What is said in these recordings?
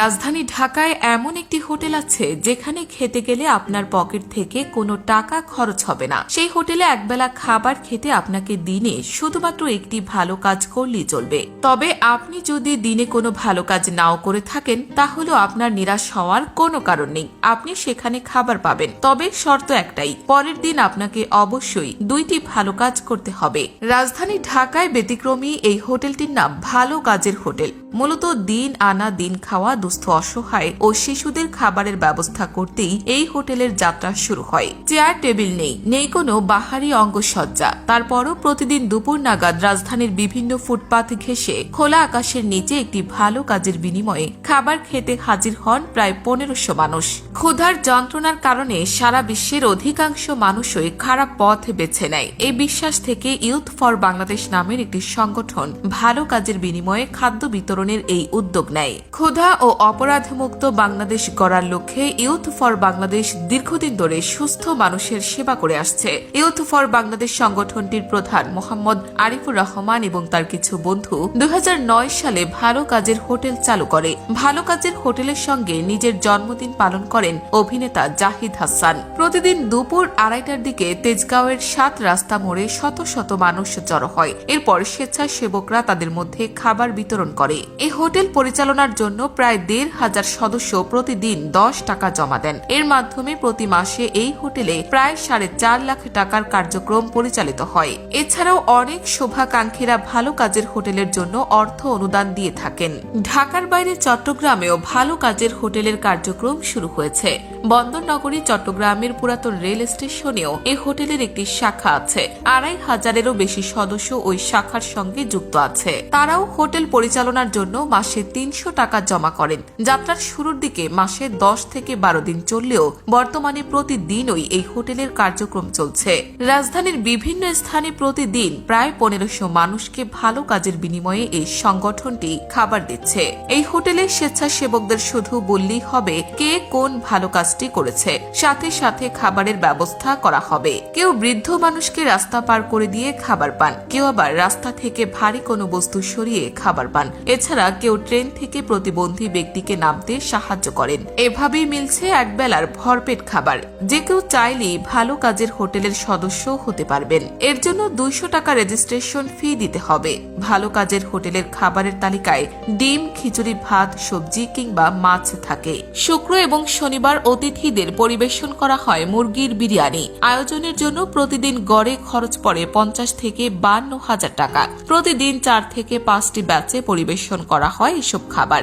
রাজধানী ঢাকায় এমন একটি হোটেল আছে যেখানে খেতে গেলে আপনার পকেট থেকে কোনো টাকা খরচ হবে না। সেই হোটেলে একবেলা খাবার খেতে আপনাকে দিনে শুধুমাত্র একটি ভালো কাজ করলেই চলবে। তবে আপনি যদি দিনে কোনো ভালো কাজ নাও করে থাকেন তাহলেও আপনার নিরাশ হওয়ার কোনো কারণ নেই। আপনি সেখানে খাবার পাবেন। তবে শর্ত একটাই, পরের দিন আপনাকে অবশ্যই দুইটি ভালো কাজ করতে হবে। রাজধানী ঢাকায় ব্যতিক্রমী এই হোটেলটির নাম ভালো কাজের হোটেল। মূলত দিন আনা দিন খাওয়া দুস্থ অসহায় ও শিশুদের খাবারের ব্যবস্থা করতেই এই হোটেলের যাত্রা শুরু হয়। চেয়ার টেবিল নেই নেই কোনো বাহারি অঙ্গসজ্জা। তারপরও প্রতিদিন দুপুর নাগাদ রাজধানীর বিভিন্ন ফুটপাথ ঘেঁষে খোলা আকাশের নিচে একটি ভালো কাজের বিনিময়ে খাবার খেতে হাজির হন প্রায় পনেরোশো মানুষ। ক্ষুধার যন্ত্রণার কারণে সারা বিশ্বের অধিকাংশ মানুষই খারাপ পথ বেছে নেয়। এই বিশ্বাস থেকে ইউথ ফর বাংলাদেশ নামের একটি সংগঠন ভালো কাজের বিনিময়ে খাদ্য বিতরণের এই উদ্যোগ নেয়। ক্ষুধা ও অপরাধমুক্ত বাংলাদেশ গড়ার লক্ষ্যে ইউথ ফর বাংলাদেশ দীর্ঘদিন ধরে সুস্থ মানুষের সেবা করে আসছে। ইউথ ফর বাংলাদেশ সংগঠনটির প্রধান মোহাম্মদ আরিফুর রহমান এবং তার কিছু বন্ধু দুই সালে ভালো কাজের হোটেল চালু করে। ভালো কাজের হোটেলের সঙ্গে নিজের জন্মদিন পালন করেন অভিনেতা জাহিদ হাসান। প্রতিদিন দুপুর আড়াইটার দিকে তেজগাঁওয়ের সাত রাস্তা মোড়ে শত শত মানুষ জড়ো হয়। এরপর স্বেচ্ছাসেবকরা তাদের মধ্যে খাবার বিতরণ করে। এই হোটেল পরিচালনার জন্য প্রায় দেড় হাজার সদস্য প্রতিদিন দশ টাকা জমা দেন। এর মাধ্যমে প্রতি মাসে এই হোটেলে প্রায় সাড়ে চার লাখ টাকার কার্যক্রম পরিচালিত হয়। এছাড়াও অনেক শোভাকাঙ্ক্ষীরা ভালো কাজের হোটেলের জন্য অর্থ অনুদান দিয়ে থাকেন। ঢাকার বাইরে চট্টগ্রামেও ভালো কাজের হোটেলের কার্যক্রম শুরু হয়েছে। বন্দরনগরী চট্টগ্রামের পুরাতন রেল স্টেশনেও এই হোটেলের একটি শাখা আছে। আড়াই হাজারেরও বেশি সদস্য ওই শাখার সঙ্গে যুক্ত আছে। তারাও হোটেল পরিচালনার জন্য মাসে তিনশো টাকা জমা করেন। যাত্রার শুরুর দিকে মাসে দশ থেকে বারো দিন চললেও বর্তমানে প্রতিদিনই এই হোটেলের কার্যক্রম চলছে। রাজধানীর বিভিন্ন স্থানে প্রতিদিন প্রায় পনেরোশো মানুষকে ভালো কাজের বিনিময়ে এই সংগঠনটি খাবার দিচ্ছে। এই হোটেলের স্বেচ্ছাসেবকদের শুধু বললেই হবে কে কোন ভালো কাজটি করেছে। সাথে সাথে খাবারের ব্যবস্থা করা হবে। কেউ বৃদ্ধ মানুষকে রাস্তা পার করে দিয়ে খাবার পান, কেউ আবার রাস্তা থেকে ভারী কোনো বস্তু সরিয়ে খাবার পান। এছাড়া কেউ ট্রেন থেকে প্রতিবন্ধী ব্যক্তিকে নামতে সাহায্য করেন। এভাবেই মিলছে একবেলার ভরপেট খাবার। যে কেউ চাইলেই ভালো কাজের হোটেলের সদস্য হতে পারবেন। এর জন্য দুইশো টাকা রেজিস্ট্রেশন ফি দিতে হবে। ভালো কাজের হোটেলের খাবারের তালিকায় ডিম, খিচুড়ি, ভাত, সবজি কিংবা মাছ থাকে। শুক্র এবং শনিবার অতিথিদের পরিবেশন করা হয় মুরগির বিরিয়ানি। আয়োজনের জন্য প্রতিদিন গড়ে খরচ পড়ে পঞ্চাশ থেকে বান্ন হাজার টাকা। প্রতিদিন চার থেকে পাঁচটি ব্যাচে পরিবেশন করা হয় এসব খাবার।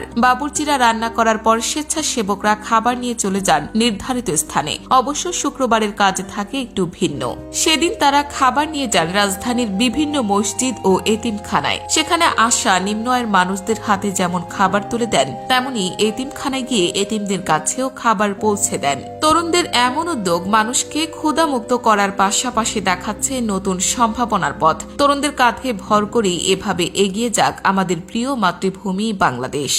বাবুর্চিরা রান্না করার পর স্বেচ্ছাসেবকরা খাবার নিয়ে চলে যান নির্ধারিত স্থানে। অবশ্য শুক্রবারের কাজ থাকে একটু ভিন্ন। সেদিন তারা খাবার নিয়ে যান রাজধানীর বিভিন্ন মসজিদ ও এতিমখানায়। সেখানে আসা নিম্ন আয়ের মানুষদের হাতে যেমন খাবার তুলে দেন, তেমনি এতিমখানায় গিয়ে এতিমদের কাছেও খাবার পৌঁছে দেন। তরুণদের এমন উদ্যোগ মানুষকে ক্ষুধামুক্ত করার পাশাপাশি দেখাচ্ছে নতুন সম্ভাবনার পথ। তরুণদের কাঁধে ভর করেই এভাবে এগিয়ে যাক আমাদের প্রিয় মাতৃভূমি বাংলাদেশ।